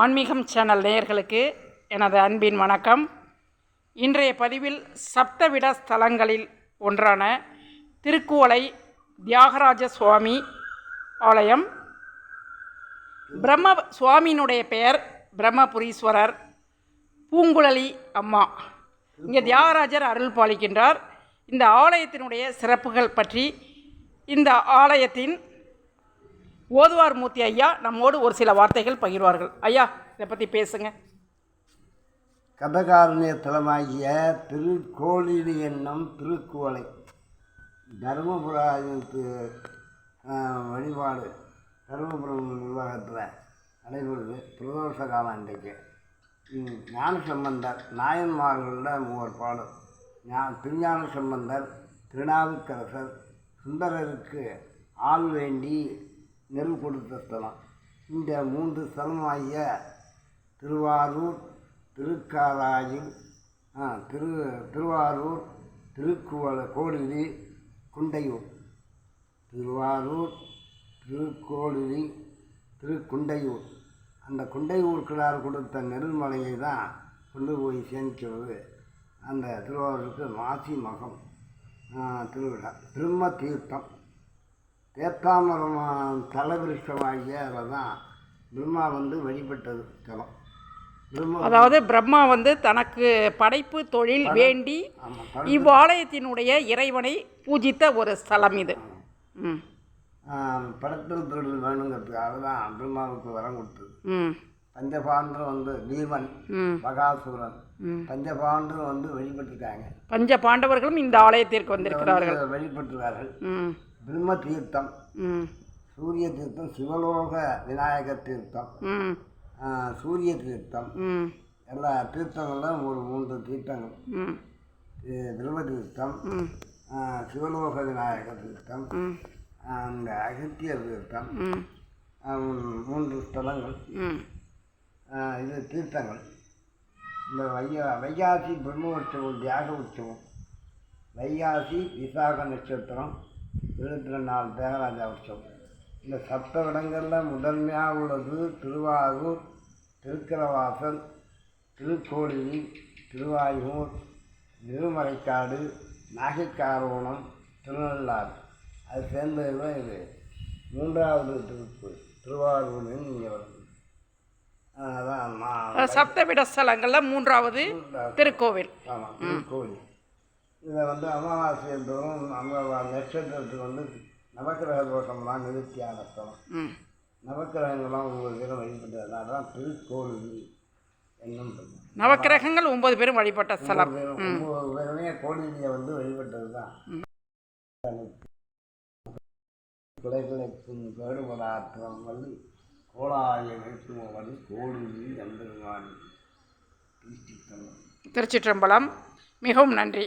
ஆன்மீகம் சேனல் நேயர்களுக்கு எனது அன்பின் வணக்கம். இன்றைய பதிவில் சப்தவிட ஸ்தலங்களில் ஒன்றான திருக்குவளை தியாகராஜ சுவாமி ஆலயம். பிரம்ம சுவாமியினுடைய பெயர் பிரம்மபுரீஸ்வரர் பூங்குழலி அம்மா. இங்கே தியாகராஜர் அருள் பாலிக்கின்றார். இந்த ஆலயத்தினுடைய சிறப்புகள் பற்றி இந்த ஆலயத்தின் ஓதுவார் மூர்த்தி ஐயா நம்மோடு ஒரு சில வார்த்தைகள் பகிர்வார்கள். ஐயா இதை பற்றி பேசுங்க. கதகாரணிய தலமாகிய திருக்கோளிடு என்னும் திருக்குவளை தருமபுரத்து வழிபாடு தருமபுரம் நிர்வாகத்தில் நடைபெறுது பிரதோஷ காலம் அன்றைக்கு. ஞான சம்பந்தர் நாயன்மார்களோட மூவர் பாடல். ஞா திருஞான சம்பந்தர் திருநாவுக்கரசர் சுந்தரருக்கு ஆள் வேண்டி நெல் கொடுத்த ஸ்தலம் இந்த மூன்று ஸ்தலமாகிய திருவாரூர் திருக்காராயில் திரு திருவாரூர் திருக்குவள கோடிலி குண்டையூர். திருவாரூர் திருக்கோடிலி திருக்குண்டையூர். அந்த குண்டையூர் கிடார் கொடுத்த நெல்மலையை தான் கொண்டு போய் சேமிக்கிறது. அந்த திருவாரூருக்கு மாசி மகம் திருவிழா பிரம்ம தீர்த்தம். தேத்தாமரம் தலவிருஷமாகிய அதில் தான் பிரம்மா வந்து வழிபட்டது தலம் அதாவது பிரம்மா வந்து தனக்கு படைப்பு தொழில் வேண்டி இவ்வாலயத்தினுடைய இறைவனை பூஜித்த ஒரு ஸ்தலம் இது. படத்தில் தொழில் வேணுங்கிறதுக்காக தான் பிரம்மாவுக்கு வரம் கொடுத்தது. ம். பஞ்சபாண்டர் வந்து பீமன் மகாசூரன் ம். பஞ்சபாண்டர் வந்து வழிபட்டிருக்காங்க பஞ்ச பாண்டவர்களும் இந்த ஆலயத்திற்கு வந்திருக்கிறார்கள். வந்து வழிபட்டிருக்கார்கள் ம். பிரம்ம தீர்த்தம் சூரிய தீர்த்தம் சிவலோக விநாயகர் தீர்த்தம் சூரிய தீர்த்தம் எல்லா தீர்த்தங்களும் ஒரு மூன்று தீர்த்தங்கள். பிரம்ம தீர்த்தம் சிவலோக விநாயகர் தீர்த்தம் அந்த அகத்தியர் தீர்த்தம் மூன்று ஸ்தலங்கள். இது தீர்த்தங்கள். இந்த வையா வைகாசி பிரம்ம உற்சவம் தியாக உற்சவம். வைகாசி விசாக நட்சத்திரம். இருபத்தி நாள் தியாகராஜா உற்சவம் இந்த சப்த இடங்களில் முதன்மையாக உள்ளது திருவாரூர் திருக்கரவாசல் திருக்கோளிலி திருவாயூர் திருமறைக்காடு நாகைக்காரோணம் திருநள்ளாறு. அது சேர்ந்தது தான் இது. மூன்றாவது திருப்பூர் திருவாரூரில் இங்கே வருது. அதான் நான் சப்தவிட ஸ்தலங்களில் மூன்றாவது திருக்கோவில். ஆமாம் திருக்கோயில் இதில் வந்து அமாவாசை தோறும் அமாவா நட்சத்திரத்துக்கு வந்து நவக்கிரக தோஷம்லாம் நிவர்த்தியான ஸ்தலம் நவக்கிரகங்கள்லாம் ஒவ்வொரு பேரும் வழிபட்டதுனால தான் திருக்கோவில் என்னும் நவக்கிரகங்கள் ஒன்பது பேரும் வழிபட்ட ஸ்தலம். ஒவ்வொரு பேருமே கோடிலியை வந்து வழிபட்டது தான் குலைகளுக்கும் கேடுபடாற்றம் வள்ளி கோலாய கோடிலி எம்பெருமான் திருச்சித்தம்பலம் திருச்சிற்றம்பலம். மிகவும் நன்றி.